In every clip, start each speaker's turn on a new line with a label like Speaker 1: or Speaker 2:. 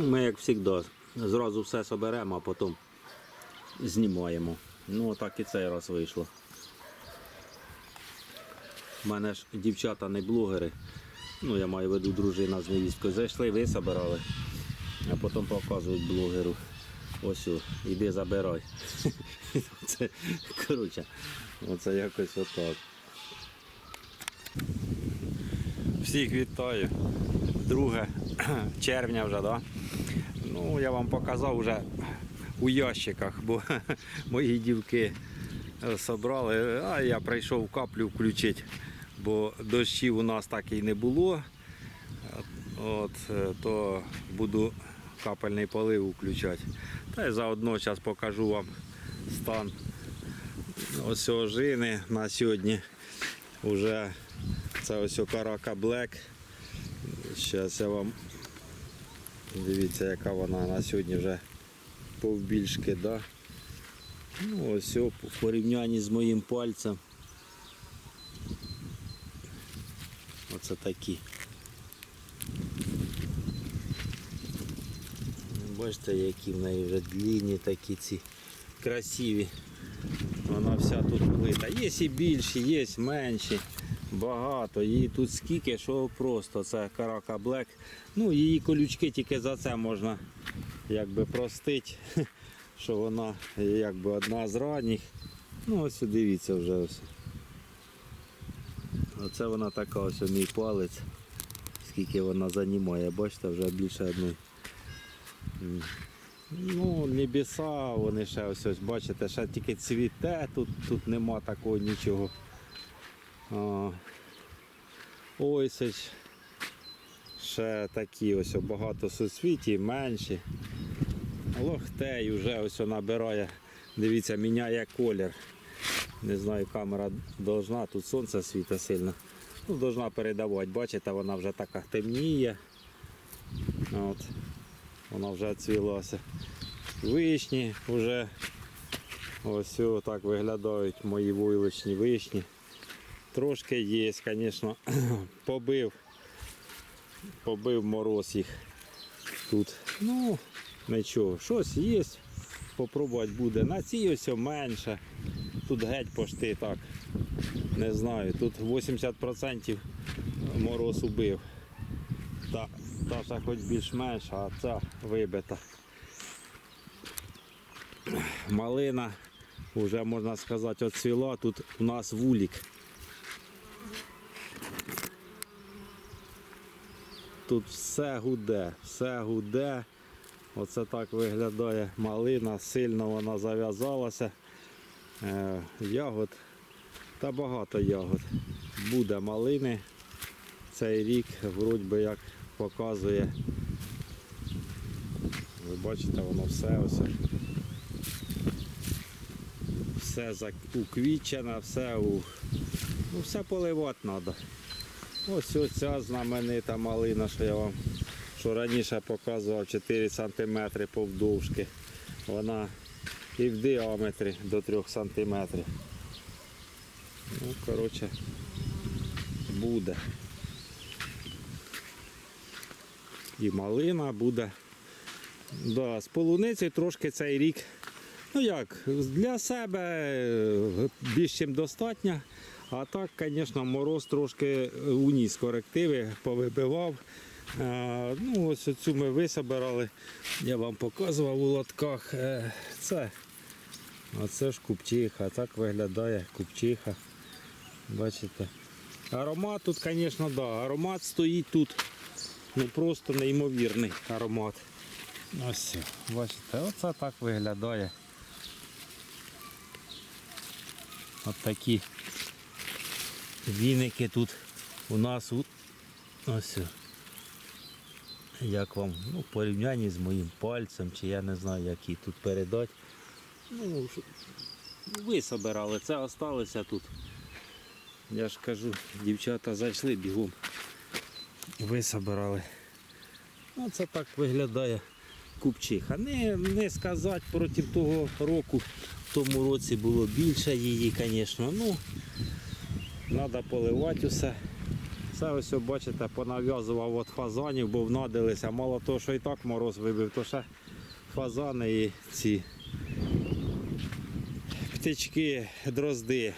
Speaker 1: Ну, Ми, як завжди, зразу все соберемо, а потім знімаємо. Ну, так і цей раз вийшло. У мене ж дівчата не блогери. Ну, я маю в виду дружина з невісткою. Зайшли, ви собирали, а потім показують блогеру. Ось, іди забирай. Це, коротше, оце якось отак. Всіх вітаю. 2 червня вже, да? Ну, я вам показав вже у ящиках, бо мої дівки е, собрали, а я прийшов каплю включити, бо дощів у нас так і не було. От, е, то буду капельний полив включати. Та й заодно зараз покажу вам стан ось ожини на сьогодні. Уже це ось карака Black. Зараз я вам дивіться, яка вона на сьогодні вже повбільшки, да? Ну ось в порівнянні з моїм пальцем. Оце такі. Бачите, які в неї вже длинні такі ці красиві. Вона вся тут плита. Є і більші, є менші, багато. Її тут скільки, що просто це карака Black. Ну, її колючки тільки за це можна якби простити, що вона якби одна з ранніх. Ну ось дивіться вже ось. Оце вона така ось мій палець. Скільки вона займає, бачите, вже більше одної. Ну, небеса, вони ще ось, ось бачите, ще тільки цвіте, тут, тут нема такого нічого. Ось ще такі ось багато суцвіті, менші. Лохтей вже ось набирає, дивіться, міняє колір. Не знаю, камера должна, тут сонце світить сильно. Ну, должна передавати, бачите, вона вже така темніє. От. Вона вже цвілася. Вишні вже ось так виглядають мої вуличні вишні. Трошки є, звісно, побив. Побив мороз їх тут. Ну, нічого, щось є. Попробувати буде. На цій ось менше. Тут геть пошти так. Не знаю. Тут 80% мороз убив. Та, та ще хоч більш-менш, а ця вибита. Малина вже можна сказати оцвіла. Тут у нас вулік. Тут все гуде, все гуде. Оце так виглядає малина, сильно вона зав'язалася. Е, ягод та багато ягод. Буде малини. Цей рік вроді як показує. Ви бачите, воно все ось. Все уквічено, все у... Ну, все поливати треба. Ось оця знаменита малина, що я вам що раніше показував 4 см повдовжки. Вона і в діаметрі до 3 см. Ну, коротше, буде. І малина буде. Да, з полуниці трошки цей рік. Ну як, для себе е, більш чим достатньо. А так, звісно, мороз трошки уніс корективи, повибивав. Е, Ну, ось цю ми висобирали. Я вам показував у лотках. Е, Це, оце ж купчиха, так виглядає купчиха. Бачите. Аромат тут, звісно, да, аромат стоїть тут. Ну просто неймовірний аромат. Ось, бачите, оце так виглядає. От такі віники тут у нас ось. Як вам ну, в з моїм пальцем, чи я не знаю, як її тут передати. Ну, ви собирали, це осталося тут. Я ж кажу, дівчата зайшли бігом. Ви собирали. Ну, це так виглядає купчиха. Не, не сказати проти того року. В тому році було більше її, звісно. Ну, треба поливати усе. Все ось бачите, понав'язував от фазанів, бо внадилися. Мало того, що і так мороз вибив, то ще фазани і ці птички, дрозди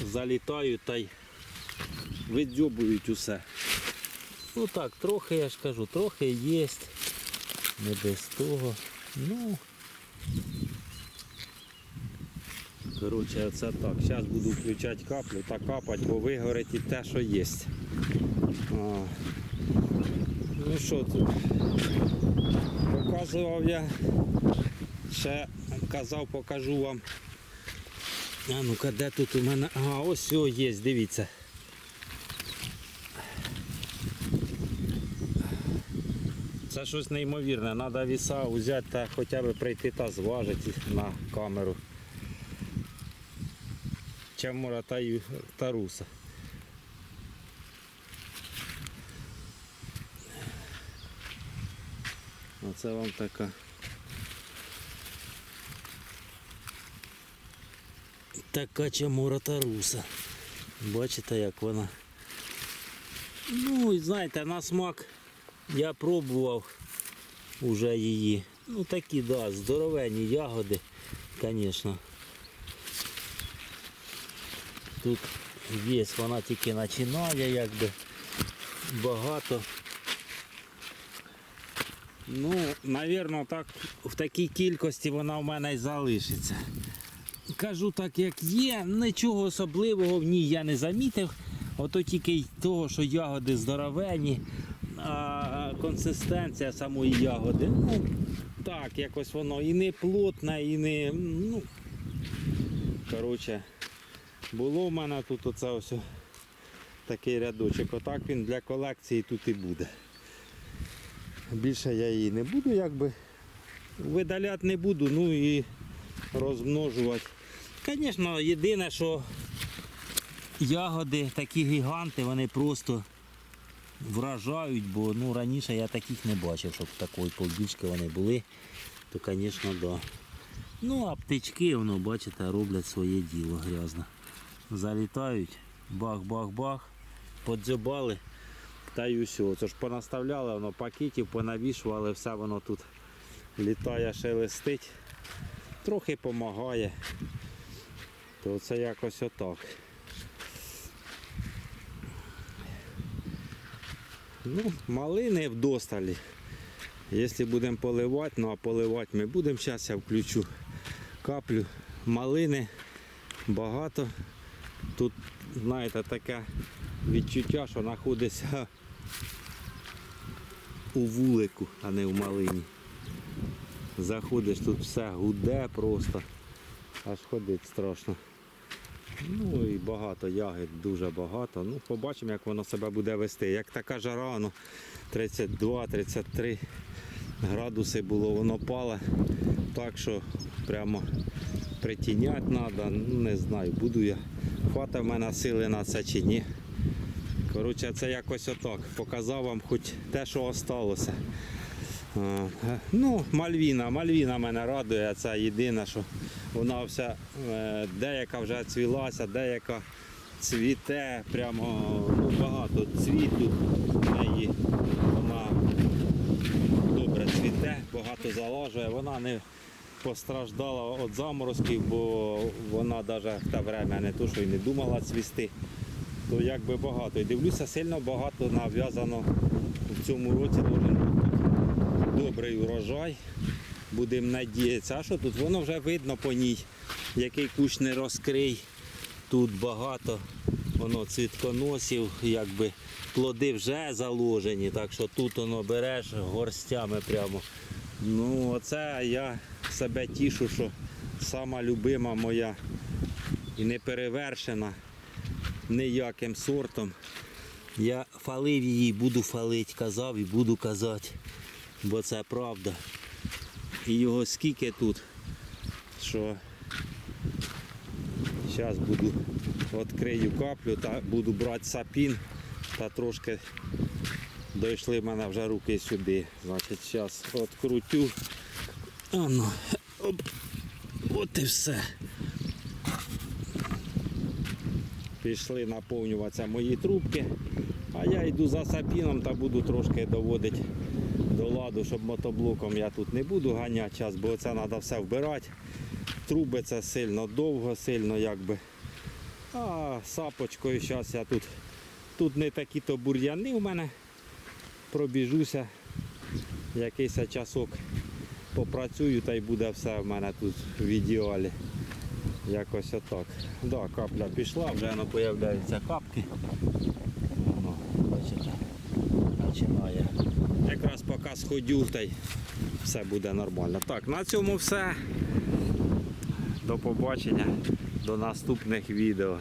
Speaker 1: залітають та й видзьобують усе. Ну так, трохи, я ж кажу, трохи є. Не без того. Ну. Коротше, це так. Зараз буду включати каплю та капати, бо вигорить і те, що є. А. Ну що тут? Показував я. Ще казав, покажу вам. А ну-ка, де тут у мене? А, ось о, є, дивіться. Це щось неймовірне. Треба віса взяти та хоча б прийти та зважити на камеру. Чамура та, та. Оце вам така. Така чамура та. Бачите, як вона. Ну, знаєте, на смак я пробував уже її. Ну такі, да, здоровенні ягоди, звісно. Тут є, вона тільки починає, якби багато. Ну, навірно, так в такій кількості вона в мене й залишиться. Кажу так, як є, нічого особливого в ній я не замітив. Ото тільки й того, що ягоди здоровенні, а консистенція самої ягоди, ну так, якось воно і не плотне, і не. Ну, коротше, було в мене тут оце ось такий рядочок. Отак він для колекції тут і буде. Більше я її не буду якби видаляти не буду, ну і розмножувати. Звісно, єдине, що ягоди, такі гіганти, вони просто вражають, бо ну, раніше я таких не бачив, щоб такої полбічки вони були, то звісно, да. Ну, а птички, воно, бачите, роблять своє діло грязно. Залітають, бах-бах-бах, подзьобали. Та й усе. Це ж понаставляли, воно пакетів, понавішували, все воно тут літає, шелестить. Трохи допомагає. То це якось отак. Ну, малини вдосталі. Якщо будемо поливати, ну а поливати ми будемо, зараз я включу каплю. Малини багато. Тут, знаєте, таке відчуття, що знаходиться у вулику, а не в малині. Заходиш, тут все гуде просто, аж ходить страшно. Ну і багато ягід, дуже багато. Ну, побачимо, як воно себе буде вести. Як така жара, ну, 32-33 градуси було, воно пале. Так що прямо притіняти треба. Ну, не знаю, буду я. Хвата в мене сили на це чи ні. Коротше, це якось отак. Показав вам хоч те, що осталося. Ну, Мальвіна, Мальвіна мене радує, це єдине, що вона вся е, деяка вже цвілася, деяка цвіте, прямо ну, багато цвіту в неї. Вона добре цвіте, багато залажує, вона не постраждала від заморозків, бо вона навіть в те время не то, що й не думала цвісти. То якби багато. І дивлюся, сильно багато нав'язано в цьому році бути добрий урожай. Будемо надіятися. Що тут? Воно вже видно по ній, який кущ не розкрий. Тут багато воно цвітконосів, якби плоди вже заложені, так що тут воно береш горстями прямо. Ну, оце я себе тішу, що сама любима моя і не перевершена ніяким сортом. Я фалив її, буду фалити, казав і буду казати, бо це правда. І його скільки тут, що зараз буду відкрию каплю та буду брати сапін та трошки дійшли в мене вже руки сюди. Значить, зараз відкрутю. Ану, оп, от і все. Пішли наповнюватися мої трубки. А я йду за сапіном та буду трошки доводити до ладу, щоб мотоблоком я тут не буду ганяти час, бо це треба все вбирати. Труби це сильно довго, сильно якби. А сапочкою зараз я тут. Тут не такі то бур'яни у мене. Пробіжуся. Якийсь часок попрацюю та й буде все в мене тут в ідеалі. Якось отак. Да, капля пішла, вже воно появляються капки. Воно, бачите, починає. Якраз поки сходю, та й все буде нормально. Так, на цьому все. До побачення, до наступних відео.